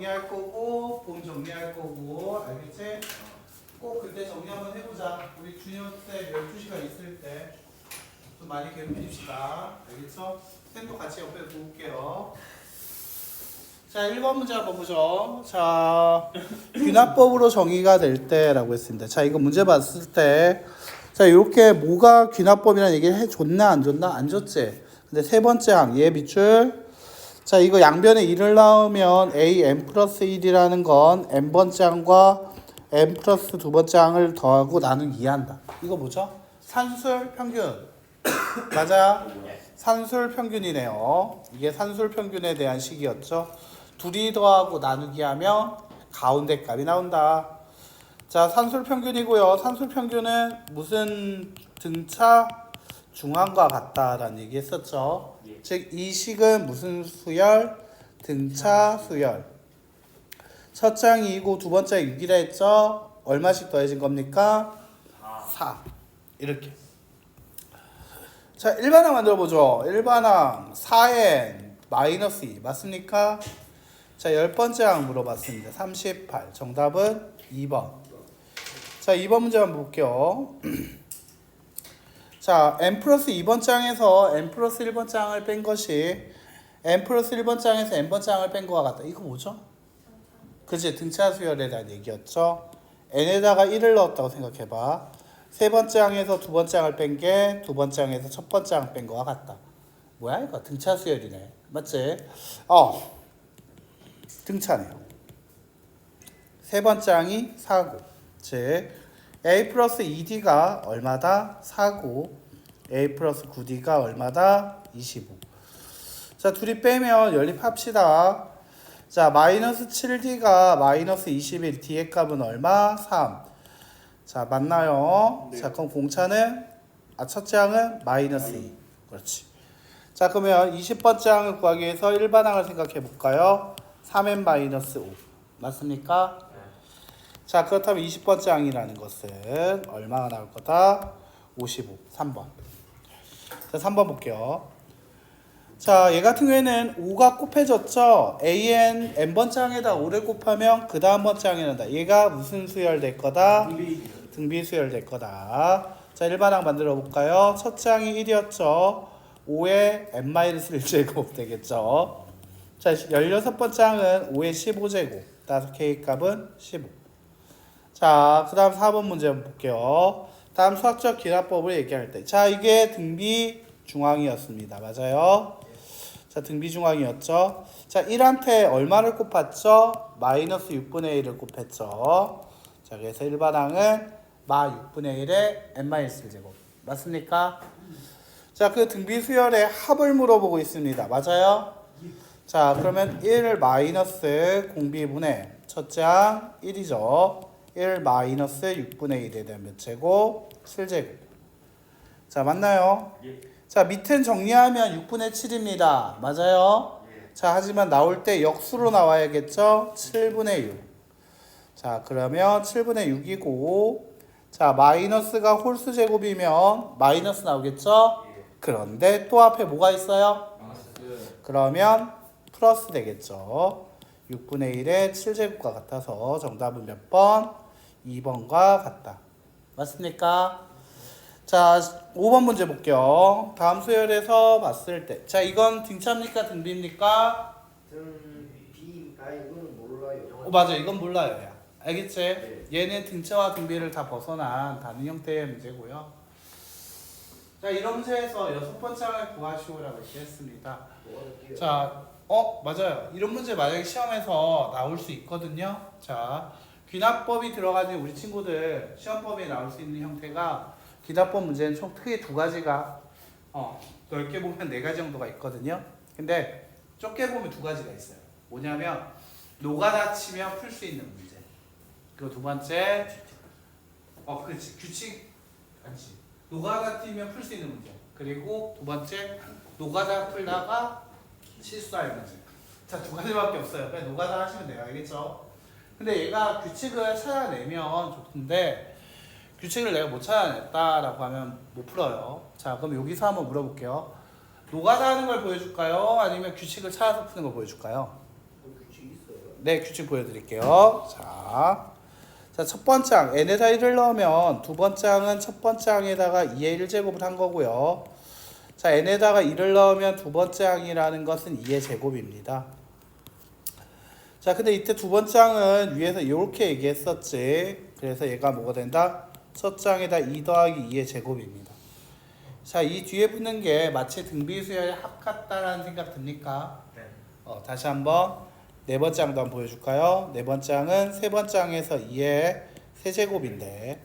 정리할 거고 봄 정리할 거고. 알겠지? 꼭 그때 정리 한번 해보자. 우리 준영 때 12시간 있을 때 좀 많이 괴롭힙시다. 알겠죠? 쌤도 같이 옆에 볼게요. 자 1번 문제 한번 보죠. 자 귀납법으로 정의가 될 때라고 했습니다. 자 이거 문제 봤을 때 자 이렇게 뭐가 귀납법이라는 얘기를 해줬나 안 줬나? 안 줬지. 근데 세 번째 항 얘 밑줄 자, 이거 양변에 1을 넣으면 a n 플러스 1이라는 건 n 번째 항과 n 플러스 두 번째 항을 더하고 나누기 이해한다. 이거 뭐죠? 산술 평균. 맞아? 산술 평균이네요. 이게 산술 평균에 대한 식이었죠. 둘이 더하고 나누기 하면 가운데 값이 나온다. 자, 산술 평균이고요. 산술 평균은 무슨 등차 중앙과 같다라는 얘기 했었죠. 예. 즉, 이 식은 무슨 수열? 등차 수열. 첫 장이 2고 두 번째 6이라 했죠? 얼마씩 더해진 겁니까? 4. 이렇게. 자, 일반항 만들어 보죠. 일반항 4n 마이너스 2 맞습니까? 자, 열 번째 항 물어봤습니다. 38. 정답은 2번. 자, 2번 문제 한번 볼게요. 자, n 플러스 2번 장에서 n 플러스 1번 장을 뺀 것이 n 플러스 1번 장에서 n번 장을 뺀 거와 같다. 이거 뭐죠? 그지 등차 수열에 대한 얘기였죠. n에다가 1을 넣었다고 생각해봐. 세 번째 항에서 두 번째 항을 뺀 게 두 번째 항에서 첫 번째 항 뺀 거와 같다. 뭐야 이거 등차 수열이네. 맞지? 어. 등차네요. 세 번째 항이 4고. 즉 a 플러스 2d가 얼마다? 4고 a 플러스 9d가 얼마다? 25. 자 둘이 빼면 연립합시다. 자 마이너스 7d가 마이너스 21 d의 값은 얼마? 3. 자 맞나요? 네. 자 그럼 공차는 아 첫째 항은 마이너스 2. 그렇지. 자 그러면 20번째 항을 구하기 위해서 일반 항을 생각해 볼까요? 3n 마이너스 5 맞습니까? 자 그렇다면 20번째 항이라는 것은 얼마가 나올 거다? 55 3번. 자 3번 볼게요. 자 얘 같은 경우에는 5가 곱해졌죠? An n번째 항에다 5를 곱하면 그 다음 번째 항에 난다. 얘가 무슨 수열 될 거다? 등비 수열 될 거다. 자 일반 항 만들어 볼까요? 첫째 항이 1이었죠? 5의 n-1 제곱 되겠죠? 자 16번째 항은 5의 15제곱. 따라서 k 값은 15 자, 그 다음 4번 문제 한번 볼게요. 다음 수학적 기납법을 얘기할 때. 자, 이게 등비 중앙이었습니다. 맞아요? 자, 등비 중앙이었죠. 자, 1한테 얼마를 곱했죠? 마이너스 6분의 1을 곱했죠. 자, 그래서 일반항은 마 6분의 1의 n-1 제곱. 맞습니까? 자, 그 등비 수열의 합을 물어보고 있습니다. 맞아요? 자, 그러면 1 마이너스 공비분의 첫째 항 1이죠. 1 마이너스 6분의 1에 대한 몇 제곱? 7제곱. 자, 맞나요? 예. 자, 밑은 정리하면 6분의 7입니다. 맞아요? 자, 하지만 나올 때 역수로 나와야겠죠? 7분의 6. 자, 그러면 7분의 6이고, 자, 마이너스가 홀수 제곱이면 마이너스 나오겠죠? 그런데 또 앞에 뭐가 있어요? 그러면 플러스 되겠죠. 6분의 1의 7제곱과 같아서 정답은 몇 번? 2번과 같다. 맞습니까? 자, 5번 문제 볼게요. 다음 수열에서 봤을 때. 자, 이건 등차입니까? 등비입니까? 등비 아 이거는 몰라요. 어, 맞아. 이건 몰라요. 야. 알겠지? 네. 얘는 등차와 등비를 다 벗어난 다른 형태의 문제고요. 자, 이런 문제에서 여섯 번째 항을 구하시오라고 했습니다. 자, 어 맞아요. 이런 문제 만약에 시험에서 나올 수 있거든요. 자, 귀납법이 들어가는 우리 친구들 시험법에 나올 수 있는 형태가 귀납법 문제는 총 크게 두 가지가 어 넓게 보면 네 가지 정도가 있거든요. 근데 좁게 보면 두 가지가 있어요. 뭐냐면 노가다 치면 풀 수 있는 문제. 그리고 두 번째 어 그렇지 규칙 아니지 노가다 뛰면 풀 수 있는 문제. 그리고 두 번째 노가다 풀다가 실수할 문제. 자, 두 가지밖에 없어요. 그냥 노가다 하시면 돼요. 알겠죠? 근데 얘가 규칙을 찾아내면 좋은데 규칙을 내가 못 찾아냈다라고 하면 못 풀어요. 자, 그럼 여기서 한번 물어볼게요. 노가다 하는 걸 보여줄까요? 아니면 규칙을 찾아서 푸는 걸 보여줄까요? 그 규칙 있어요. 네, 규칙 보여드릴게요. 자, 자, 첫 번째 항 n에다 1을 넣으면 두 번째 항은 첫 번째 항에다가 2의 1제곱을 한 거고요. 자, n에다가 1을 넣으면 두 번째 항이라는 것은 2의 제곱입니다. 자, 근데 이때 두 번째 항은 위에서 이렇게 얘기했었지. 그래서 얘가 뭐가 된다? 첫째 항에다 2 더하기 2의 제곱입니다. 자, 이 뒤에 붙는 게 마치 등비수열의 합 같다라는 생각 듭니까? 네. 어, 다시 한번 네 번째 항도 한번 보여줄까요? 네 번째 항은 세 번째 항에서 2의 세제곱인데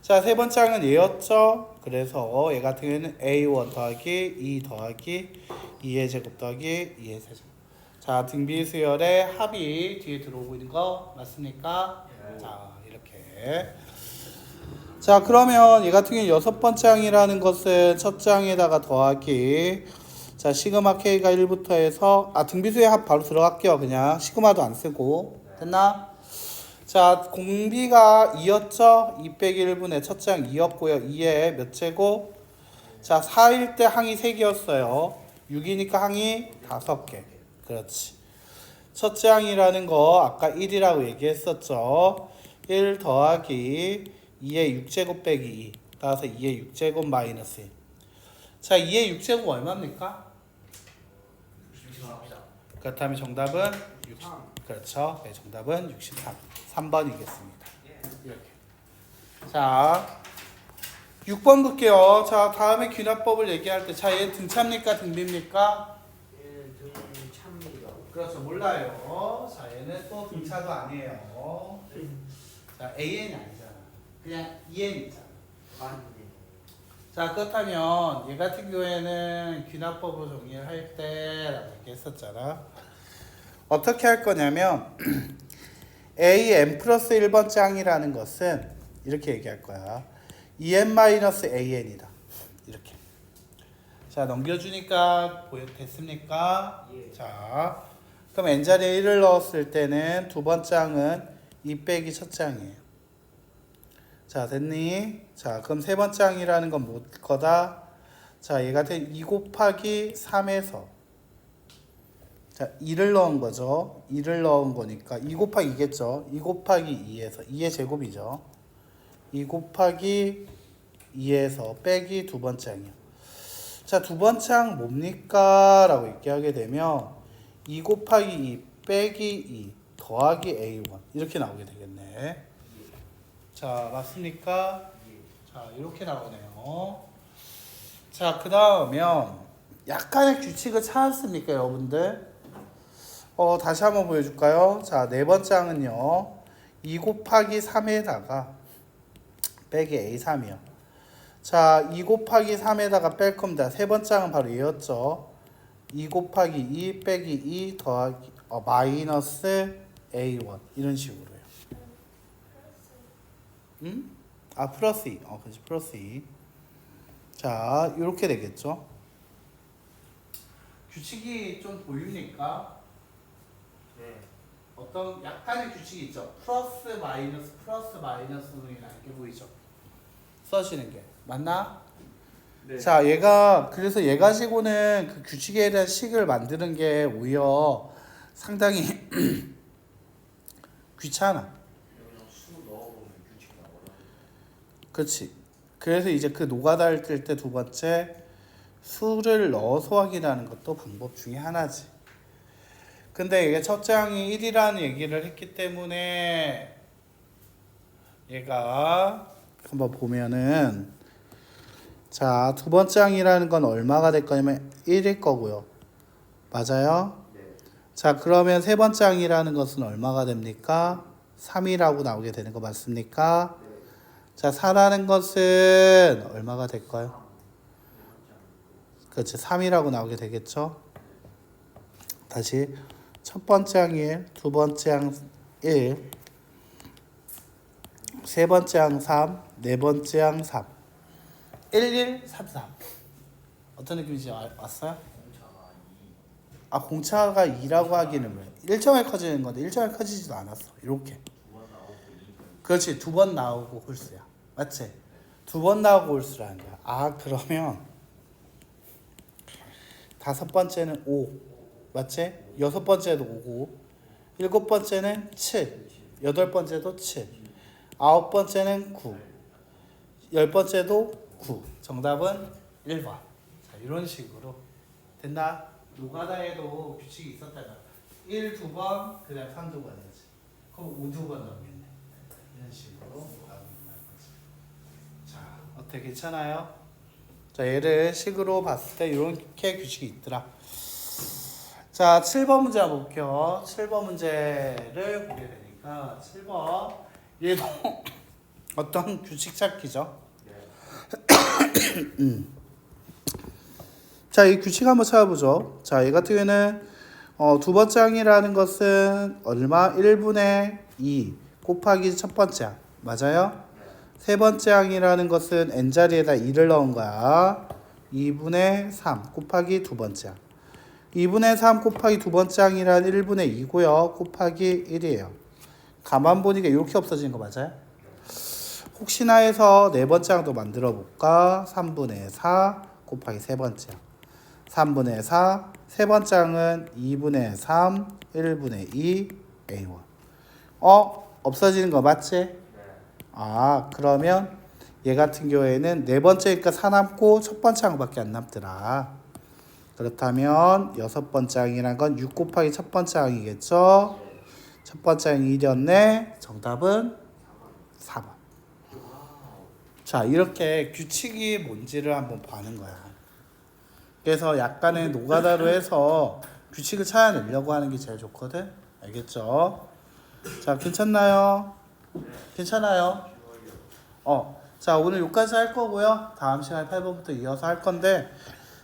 자, 세 번째 항은 얘였죠? 그래서 얘 같은 경우에는 A1 더하기 2 더하기 2의 제곱 더하기 2의 세제곱 자, 등비 수열의 합이 뒤에 들어오고 있는 거 맞습니까? 네. 자, 이렇게 자, 그러면 얘 같은 경우 여섯 번째 항이라는 것은 첫째 항에다가 더하기 자, 시그마 K가 1부터 해서 아, 등비수의 합 바로 들어갈게요. 그냥 시그마도 안 쓰고. 됐나? 자, 공비가 2였죠? 2 빼기 1분의 첫째 항 2였고요. 2에 몇 제곱? 자, 4일 때 항이 3개였어요. 6이니까 항이 5개. 그렇지. 첫째 항이라는 거 아까 1이라고 얘기했었죠. 1 더하기 2의 6제곱 빼기 2. 따라서 2의 6제곱 마이너스 1. 자, 2의 6제곱 얼마입니까? 조심합니다. 그렇다면 정답은 60. 그렇죠. 네, 정답은 63. 3번이겠습니다. 이렇게. 자, 6번 볼게요. 자, 다음에 귀납법을 얘기할 때, 자, 얘 등차입니까? 등비입니까? 그렇죠. 몰라요. 자, 얘는 또 등차도 아니에요. 자, AN이 아니잖아. 그냥 EN이잖아. 맞네. 자, 그렇다면 얘 같은 경우에는 귀납법으로 정리를 할 때라고 얘기했었잖아. 어떻게 할 거냐면 a n 플러스 1번째 항이라는 것은 이렇게 얘기할 거야. 2n 마이너스 an이다. 이렇게. 자, 넘겨주니까 보여 됐습니까? 예. 자, 그럼 n 자리에 1을 넣었을 때는 두 번째 항은 2 빼기 첫째 항이에요. 자, 됐니? 자, 그럼 세 번째 항이라는 건 뭐 거다? 자, 얘 같은 2 곱하기 3에서 자, 2를 넣은 거죠. 2를 넣은 거니까 2 곱하기 2겠죠. 2 곱하기 2에서 2의 제곱이죠. 2 곱하기 2에서 빼기 두 번째 항이요. 자, 두 번째 항 뭡니까? 라고 얘기하게 되면 2 곱하기 2 빼기 2 더하기 A1 이렇게 나오게 되겠네. 자, 맞습니까? 자, 이렇게 나오네요. 자, 그 다음면 약간의 규칙을 찾았습니까, 여러분들? 어, 다시 한번 보여줄까요? 자, 네 번째 항은요. 2 곱하기 3에다가 빼기 A3이요. 자, 2 곱하기 3에다가 뺄 겁니다. 세 번째 항은 바로 얘였죠. 2 곱하기 2 빼기 2 더하기 어, 마이너스 A1 이런 식으로요. 음? 아 플러스 2. 어, 그렇지 플러스 2. 자, 이렇게 되겠죠. 규칙이 좀 보입니까? 네. 어떤 약간의 규칙이 있죠. 플러스 마이너스 플러스 마이너스는 이렇게 보이죠. 써지는 게 맞나? 네. 자, 얘가 그래서 얘 가지고는 그 규칙에 대한 식을 만드는 게 오히려 상당히 귀찮아. 그렇지. 그래서 이제 그 노가다를 뜰 때 두 번째 수를 넣어서 확인하는 것도 방법 중에 하나지. 근데 이게 첫째 항이 1이라는 얘기를 했기 때문에 얘가 한번 보면은 자, 두 번째 항이라는 건 얼마가 될 거냐면 1일 거고요. 맞아요? 네. 자, 그러면 세 번째 항이라는 것은 얼마가 됩니까? 3이라고 나오게 되는 거 맞습니까? 네. 자, 4라는 것은 얼마가 될까요? 그렇지, 3이라고 나오게 되겠죠? 다시 첫 번째 항 1, 두 번째 항 1, 세 번째 항 3, 네 번째 항 3. 1, 1, 3, 3. 어떤 느낌인지 와- 왔어요? 공차가 2. 아, 공차가 2라고 하기는 왜? 일정에 커지는 건데 일정에 커지지도 않았어. 이렇게. 두번 나오고 2번. 그렇지 두 번 나오고 홀수야 맞지 두 번 나오고 홀수라는 거야 아 그러면 다섯 번째는 5 맞지 여섯 번째도 5고 일곱 번째는 7. 여덟 번째도 7. 아홉 번째는 9. 열 번째도 9. 정답은 1번. 자, 이런 식으로 됐나? 노가다에도 규칙이 있었다가 1, 두 번, 그 다음 3, 두 번이지. 그럼 5, 두번 넘겠네. 이런 식으로. 자, 어때 괜찮아요? 자, 얘를 식으로 봤을 때 이렇게 규칙이 있더라. 자, 7번 문제 한번 볼게요. 7번 문제를 보게 되니까 7번 얘도 어떤 규칙 찾기죠? 자, 이 규칙 한번 찾아보죠. 자, 얘 같은 경우에는 어, 두 번째 항이라는 것은 얼마? 1분의 2 곱하기 첫 번째 항. 맞아요? 세 번째 항이라는 것은 n자리에다 2를 넣은 거야. 2분의 3 곱하기 두 번째 항. 2분의 3 곱하기 두 번째 항이란 1분의 2고요. 곱하기 1이에요. 가만 보니까 이렇게 없어지는 거 맞아요? 혹시나 해서 네 번째 항도 만들어 볼까? 3분의 4 곱하기 세 번째 항. 3분의 4, 세 번째 항은 2분의 3, 1분의 2, A1. 어? 없어지는 거 맞지? 네. 아, 그러면 얘 같은 경우에는 네 번째니까 4 남고 첫 번째 항밖에 안 남더라. 그렇다면 여섯 번째 항이란 건 6 곱하기 첫 번째 항이겠죠? 첫 번째 항이 1이었네. 정답은 4번. 자, 이렇게 규칙이 뭔지를 한번 보는 거야. 그래서 약간의 노가다로 해서 규칙을 찾아내려고 하는 게 제일 좋거든. 알겠죠? 자, 괜찮나요? 괜찮아요? 어. 자, 오늘 여기까지 할 거고요. 다음 시간에 8번부터 이어서 할 건데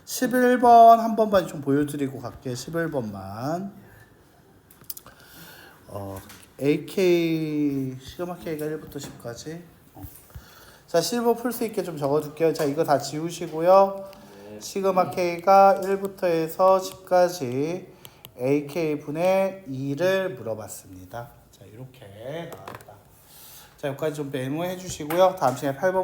11번 한 번만 좀 보여드리고 갈게요. 11번만. 어, AK 시그마 K가 1부터 10까지. 어. 자, 실버 풀 수 있게 좀 적어둘게요. 자, 이거 다 지우시고요. 시그마 K가 1부터 해서 10까지 AK 분의 2를 물어봤습니다. 자, 이렇게 나왔다. 자, 여기까지 좀 메모해 주시고요. 다음 시간에 8번